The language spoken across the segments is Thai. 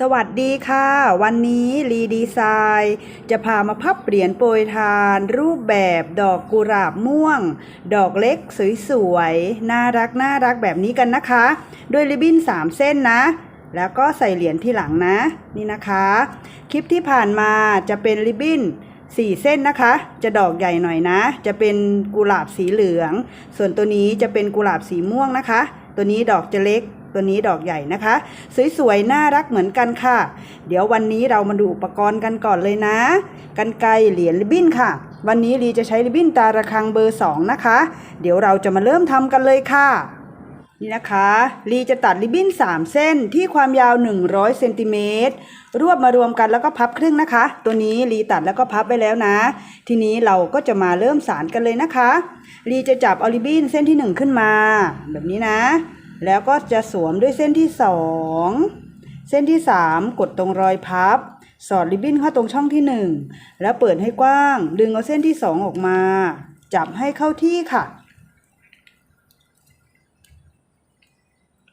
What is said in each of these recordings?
สวัสดีค่ะ วันนี้รีดีไซน์จะพามาพับเหรียญโปรยทาน รูปแบบดอกกุหลาบม่วง ดอกเล็กสวยๆ น่ารักน่ารักแบบนี้กันนะคะ ด้วยริบบิ้น 3 เส้นนะ แล้วก็ใส่เหรียญที่หลังนะ นี่นะคะ คลิปที่ผ่านมาจะเป็นริบบิ้น 4 เส้นนะคะ จะดอกใหญ่หน่อยนะ จะเป็นกุหลาบสีเหลือง ส่วนตัวนี้จะเป็นกุหลาบสีม่วงนะคะ ตัวนี้ดอกจะเล็กตัวนี้ดอกใหญ่นะคะ สวยๆ น่ารักเหมือนกันค่ะ เดี๋ยววันนี้เรามาดูอุปกรณ์กันก่อนเลยนะกันไกเหรียญริบบิ้นค่ะ วันนี้ลีจะใช้ริบบิ้นตาระคังเบอร์ 2 นะคะ เดี๋ยวเราจะมาเริ่มทำกันเลยค่ะนี่นะคะลีจะตัดริบบิ้น 3 เส้นที่ความยาว 100เซนติเมตรรวบมารวมกันแล้วก็พับครึ่งนะคะ ตัวนี้ลีตัดแล้วก็พับไว้แล้วนะ ทีนี้เราก็จะมาเริ่มสารกันเลยนะคะลีจะจับเอาริบบิ้นเส้นที่ 1 ขึ้นมา แบบนี้นะ แล้วก็จะสวมด้วยเส้นที่2เส้นที่3กดตรงรอยพับ สอดริบบิ้นเข้าตรงช่องที่1แล้วเปิดให้กว้าง ดึงเอาเส้นที่2ออกมา จับให้เข้าที่ค่ะ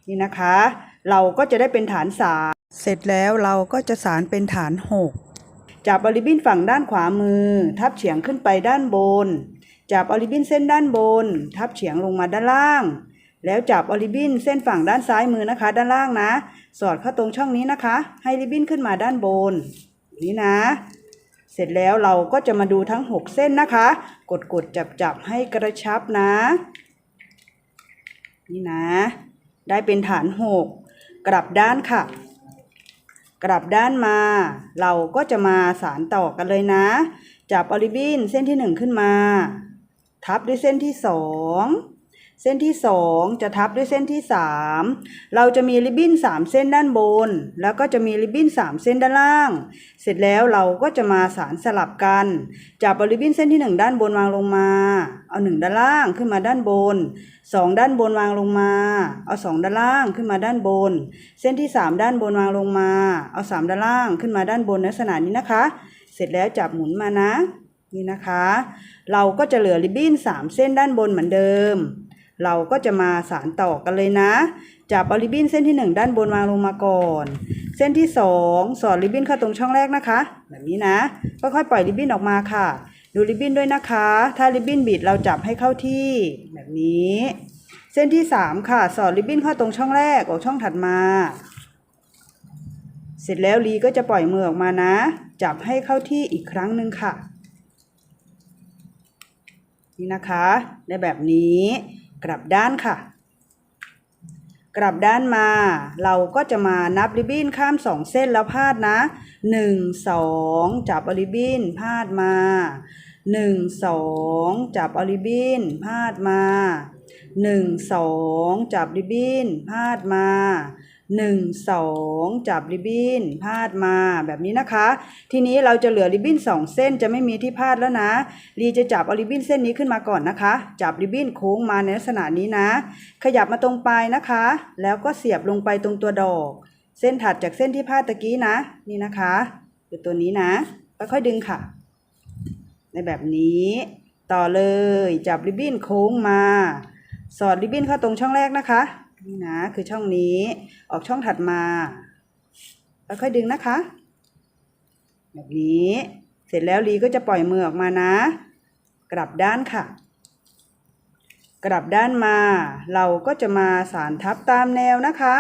นี่นะคะ เราก็จะได้เป็นฐานสามเสร็จแล้วเราก็จะสารเป็นฐานหกจับอลิบินฝั่งด้านขวามือ ทับเฉียงขึ้นไปด้านบน จับอลิบินเส้นด้านบน ทับเฉียงลงมาด้านล่าง แล้วจับอลิบินเส้นฝั่งด้านซ้ายมือนะคะ ด้านล่างนะ สอดเข้าตรงช่องนี้นะคะ ให้ริบบิ้นขึ้นมาด้านบน นี่นะ เสร็จแล้วเราก็จะมาดูทั้ง 6 เส้นนะคะ กดกดจับจับให้กระชับนะ นี่นะ ได้เป็นฐานหกกลับด้านค่ะ กลับด้านมา เราก็จะมาสารต่อกันเลยนะ จับออลิบินเส้นที่หนึ่งขึ้นมา ทับด้วยเส้นที่สอง เส้นที่สองจะทับด้วยเส้นที่สามเราจะมีริบบิ้นสามเส้นด้านบน แล้วก็จะมีริบบิ้นสามเส้นด้านล่าง เสร็จแล้วเราก็จะมาสารสลับกัน จับริบบิ้นเส้นที่หนึ่งด้านบนวางลงมา เอาหนึ่งด้านล่างขึ้นมาด้านบนสองด้านบนวางลงมา เอาสองด้านล่างขึ้นมาด้านบน เส้นที่สามด้านบนวางลงมา เอาสามด้านล่างขึ้นมาด้านบนลักษณะนี้นะคะ เสร็จแล้วจับหมุนมานะ นี่นะคะ เราก็จะเหลือริบบิ้นสามเส้นด้านบนเหมือนเดิม เราก็จะมาสารต่อกันเลยนะ จับเอาริบบิ้นเส้นที่หนึ่งด้านบนวางลงมาก่อน เส้นที่สองสอดริบบิ้นเข้าตรงช่องแรกนะคะ แบบนี้นะค่อยๆปล่อยริบบิ้นออกมาค่ะ ดูริบบิ้นด้วยนะคะ ถ้าริบบิ้นบิดเราจับให้เข้าที่แบบนี้ เส้นที่สามค่ะ สอดริบบิ้นเข้าตรงช่องแรกออกช่องถัดมา เสร็จแล้วลีก็จะปล่อยมือออกมานะ จับให้เข้าที่อีกครั้งหนึ่งค่ะ นี่นะคะได้แบบนี้ กลับด้านค่ะ กลับด้านมา เราก็จะมานับริบบิ้นข้ามสองเส้นแล้วพาดนะหนึ่งสองจับอริบบิ้นพาดมาหนึ่งสองจับอริบบิ้นพาดมาหนึ่งสองจับริบบิ้นพาดมา หนึ่งสองจับริบบิ้นพาดมาแบบนี้นะคะ ทีนี้เราจะเหลือริบบิ้นสองเส้นจะไม่มีที่พาดแล้วนะลีจะจับเอาริบบิ้นเส้นนี้ขึ้นมาก่อนนะคะ จับริบบิ้นโค้งมาในลักษณะนี้นะ ขยับมาตรงปลายนะคะ แล้วก็เสียบลงไปตรงตัวดอก เส้นถัดจากเส้นที่พาดตะกี้นะ นี่นะคะคือตัวนี้นะค่อยๆดึงค่ะ ในแบบนี้ ต่อเลยจับริบบิ้นโค้งมา สอดริบบิ้นเข้าตรงช่องแรกนะคะ นี่นะ คือช่องนี้ ออกช่องถัดมาค่อยดึงนะคะ แบบนี้ เสร็จแล้วลีก็จะปล่อยมือออกมานะ กลับด้านค่ะ กลับด้านมา เราก็จะมาสารทับตามแนวนะคะ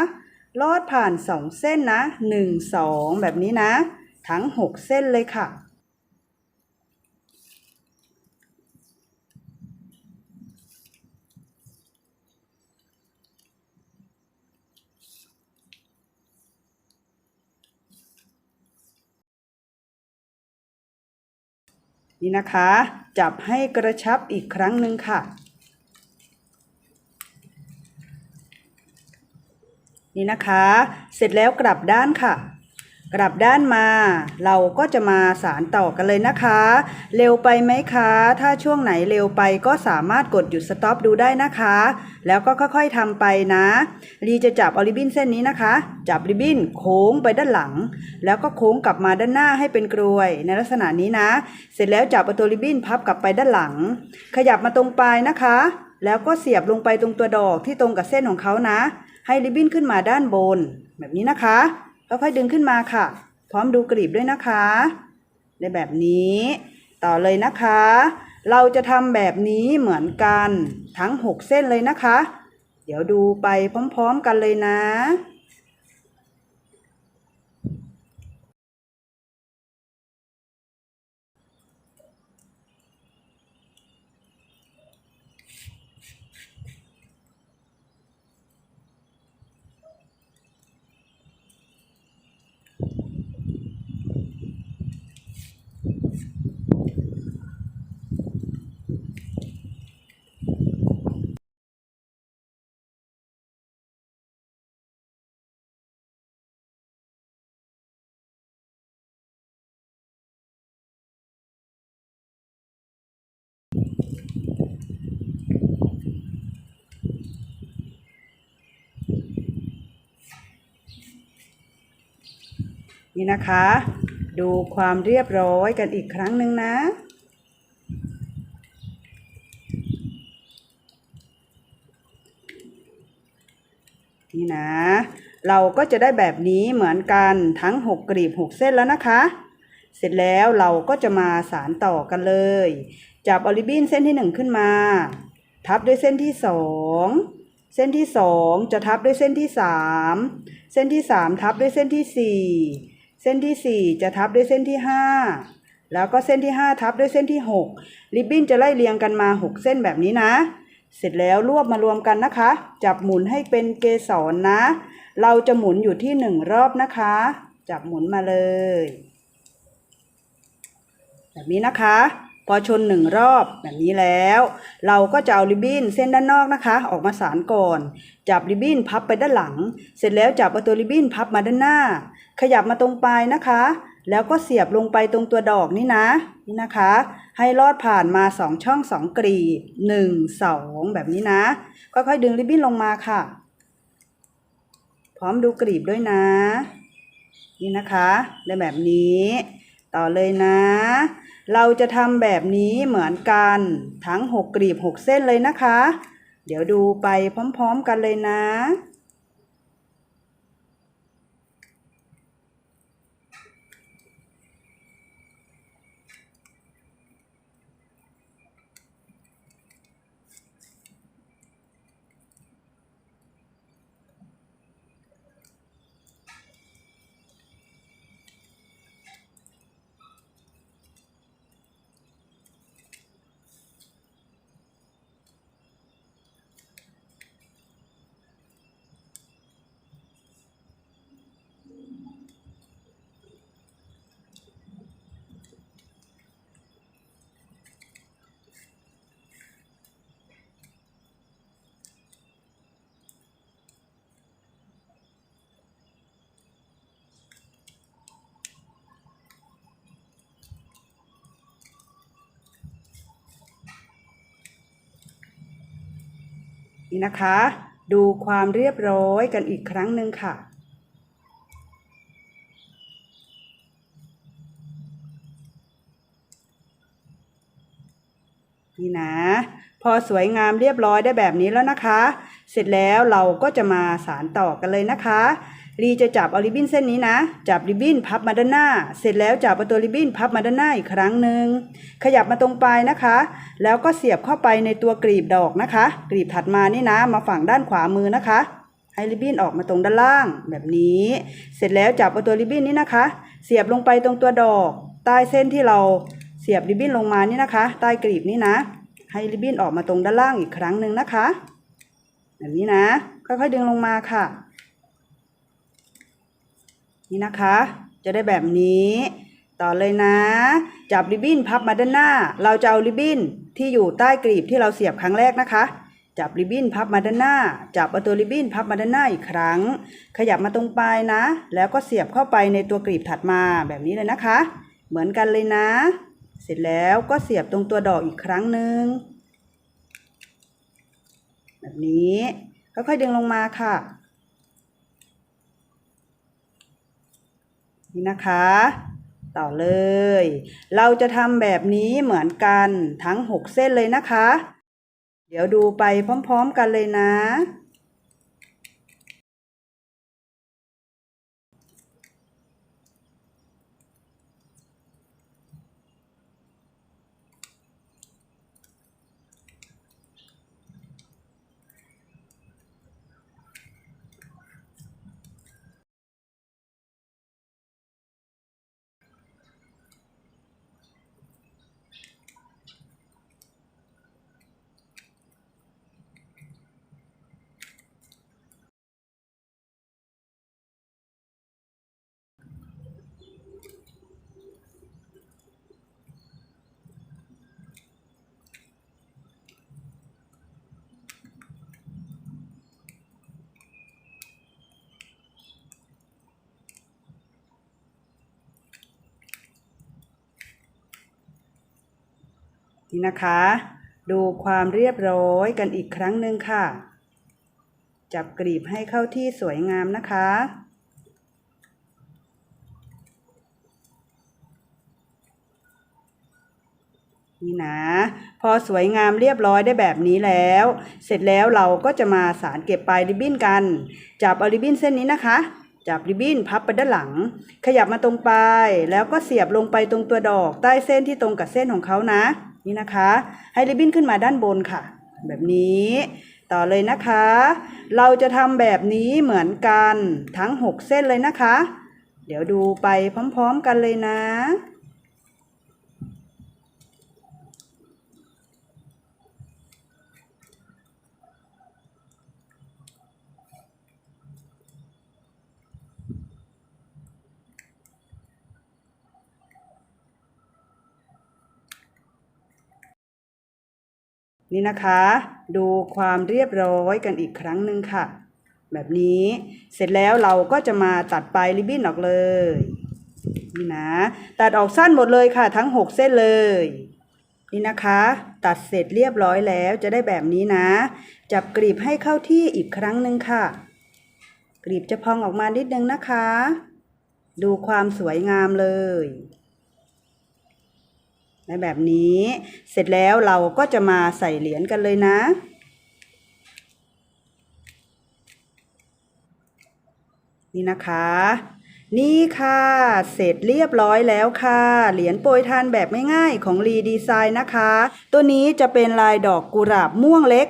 ลอดผ่านสองเส้นนะหนึ่งสองแบบนี้นะ ทั้งหกเส้นเลยค่ะ นี่นะคะ จับให้กระชับอีกครั้งหนึ่งค่ะ นี่นะคะ เสร็จแล้วกลับด้านค่ะ กลับด้านมา เราก็จะมาสารต่อกันเลยนะคะ เร็วไปไหมคะ ถ้าช่วงไหนเร็วไปก็สามารถกดหยุดสต็อปดูได้นะคะ แล้วก็ค่อยๆทำไปนะ ลีจะจับเอาริบบิ้นเส้นนี้นะคะ จับริบบิ้นโค้งไปด้านหลัง แล้วก็โค้งกลับมาด้านหน้าให้เป็นกรวย ในลักษณะนี้นะ เสร็จแล้วจับเอาตัวริบบิ้นพับกลับไปด้านหลัง ขยับมาตรงปลายนะคะ แล้วก็เสียบลงไปตรงตัวดอกที่ตรงกับเส้นของเขานะ ให้ริบบิ้นขึ้นมาด้านบน แบบนี้นะคะค่อยๆดึงขึ้นมาค่ะ พร้อมดูกลีบด้วยนะคะ ในแบบนี้ ต่อเลยนะคะ เราจะทำแบบนี้เหมือนกันทั้ง 6 เส้นเลยนะคะ เดี๋ยวดูไปพร้อมๆกันเลยนะ นี่นะคะ ดูความเรียบร้อยกันอีกครั้งหนึ่งนะ นี่นะ เราก็จะได้แบบนี้เหมือนกันทั้ง 6กลีบ 6 เส้นแล้วนะคะ เสร็จแล้วเราก็จะมาสารต่อกันเลย จับออลิบินเส้นที่ 1 ขึ้นมา ทับด้วยเส้นที่ 2เส้นที่ 2 จะทับด้วยเส้นที่ 3 เส้นที่ 3 ทับด้วยเส้นที่ 4 เส้นที่ 4 จะทับด้วยเส้นที่ 5 แล้วก็เส้นที่ 5 ทับด้วยเส้นที่ 6 ริบบิ้นจะไล่เรียงกันมา 6 เส้นแบบนี้นะ เสร็จแล้วรวบมารวมกันนะคะ จับหมุนให้เป็นเกสรนะเราจะหมุนอยู่ที่ 1 รอบนะคะ จับหมุนมาเลย แบบนี้นะคะ พอชนหนึ่งรอบแบบนี้แล้ว เราก็จะเอาริบบิ้นเส้นด้านนอกนะคะ ออกมาสานก่อน จับริบบิ้นพับไปด้านหลัง เสร็จแล้วจับเอาตัวริบบิ้นพับมาด้านหน้า ขยับมาตรงปลายนะคะ แล้วก็เสียบลงไปตรงตัวดอกนี่นะนี่นะคะ ให้ลอดผ่านมาสองช่องสองกรีบหนึ่งสองแบบนี้นะค่อยๆดึงริบบิ้นลงมาค่ะ พร้อมดูกรีบด้วยนะ นี่นะคะได้แบบนี้ ต่อเลยนะ เราจะทำแบบนี้เหมือนกันทั้ง 6กรีบ 6 เส้นเลยนะคะ เดี๋ยวดูไปพร้อมๆกันเลยนะ นี่นะคะ ดูความเรียบร้อยกันอีกครั้งหนึ่งค่ะ นี่นะ พอสวยงามเรียบร้อยได้แบบนี้แล้วนะคะ เสร็จแล้วเราก็จะมาสารต่อกันเลยนะคะ รีจะจับเอาริบบิ้นเส้นนี้นะ จับริบบิ้นพับมาด้านหน้า เสร็จแล้วจับเอาตัวริบบิ้นพับมาด้านหน้าอีกครั้งหนึ่งขยับมาตรงปลายนะคะ แล้วก็เสียบเข้าไปในตัวกรีบดอกนะคะ กรีบถัดมานี่นะ มาฝั่งด้านขวามือนะคะให้ริบบิ้นออกมาตรงด้านล่างแบบนี้ เสร็จแล้วจับเอาตัวริบบิ้นนี้นะคะ เสียบลงไปตรงตัวดอก ใต้เส้นที่เราเสียบริบบิ้นลงมานี่นะคะ ใต้กรีบนี่นะ ให้ริบบิ้นออกมาตรงด้านล่างอีกครั้งหนึ่งนะคะ แบบนี้นะ ค่อยๆดึงลงมาค่ะ นี่นะคะ จะได้แบบนี้ ต่อเลยนะ จับริบบิ้นพับมาด้านหน้า เราจะเอาริบบิ้นที่อยู่ใต้กรีบที่เราเสียบครั้งแรกนะคะ จับริบบิ้นพับมาด้านหน้า จับเอาตัวริบบิ้นพับมาด้านหน้าอีกครั้ง ขยับมาตรงปลายนะ แล้วก็เสียบเข้าไปในตัวกรีบถัดมาแบบนี้เลยนะคะ เหมือนกันเลยนะ เสร็จแล้วก็เสียบตรงตัวดอกอีกครั้งหนึ่งแบบนี้ค่อยๆดึงลงมาค่ะ นี่นะคะ ต่อเลย เราจะทำแบบนี้เหมือนกันทั้ง 6 เส้นเลยนะคะ เดี๋ยวดูไปพร้อม ๆ กันเลยนะ นี่นะคะ ดูความเรียบร้อยกันอีกครั้งหนึ่งค่ะ จับกรีบให้เข้าที่สวยงามนะคะนี่นะพอสวยงามเรียบร้อยได้แบบนี้แล้ว เสร็จแล้วเราก็จะมาสารเก็บปลายริบบิ้นกัน จับเอาริบบิ้นเส้นนี้นะคะ จับริบบิ้นพับไปด้านหลัง ขยับมาตรงปลายแล้วก็เสียบลงไปตรงตัวดอกใต้เส้นที่ตรงกับเส้นของเขานะ นี่นะคะ ให้ริบบิ้นขึ้นมาด้านบนค่ะ แบบนี้ ต่อเลยนะคะ เราจะทำแบบนี้เหมือนกันทั้ง 6 เส้นเลยนะคะ เดี๋ยวดูไปพร้อมๆกันเลยนะ นี่นะคะ ดูความเรียบร้อยกันอีกครั้งหนึ่งค่ะ แบบนี้เสร็จแล้วเราก็จะมาตัดปลายริบบิ้นออกเลยนี่นะ ตัดออกสั้นหมดเลยค่ะ ทั้ง 6 เส้นเลย นี่นะคะ ตัดเสร็จเรียบร้อยแล้วจะได้แบบนี้นะ จับกรีบให้เข้าที่อีกครั้งหนึ่งค่ะ กรีบจะพองออกมานิดนึงนะคะ ดูความสวยงามเลย ในแบบนี้ เสร็จแล้วเราก็จะมาใส่เหรียญกันเลยนะ นี่นะคะ นี่ค่ะ เสร็จเรียบร้อยแล้วค่ะ เหรียญโปรยทานแบบง่ายๆของรีดีไซน์นะคะ ตัวนี้จะเป็นลายดอกกุหลาบม่วงเล็ก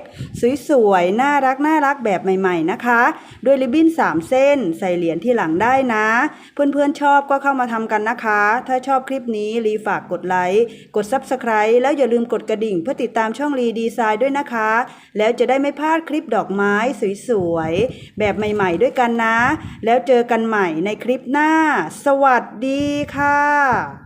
สวยๆ น่ารักน่ารักแบบใหม่ๆนะคะ ด้วยริบบิ้น 3 เส้น ใส่เหรียญที่หลังได้นะ เพื่อนๆชอบก็เข้ามาทำกันนะคะ ถ้าชอบคลิปนี้รีฝากกดไลค์ กด Subscribe แล้วอย่าลืมกดกระดิ่งเพื่อติดตามช่องรีดีไซน์ด้วยนะคะ แล้วจะได้ไม่พลาดคลิปดอกไม้สวยๆแบบใหม่ๆ ด้วยกันนะ แล้วเจอกันใหม่ในคลิปหน้า สวัสดีค่ะ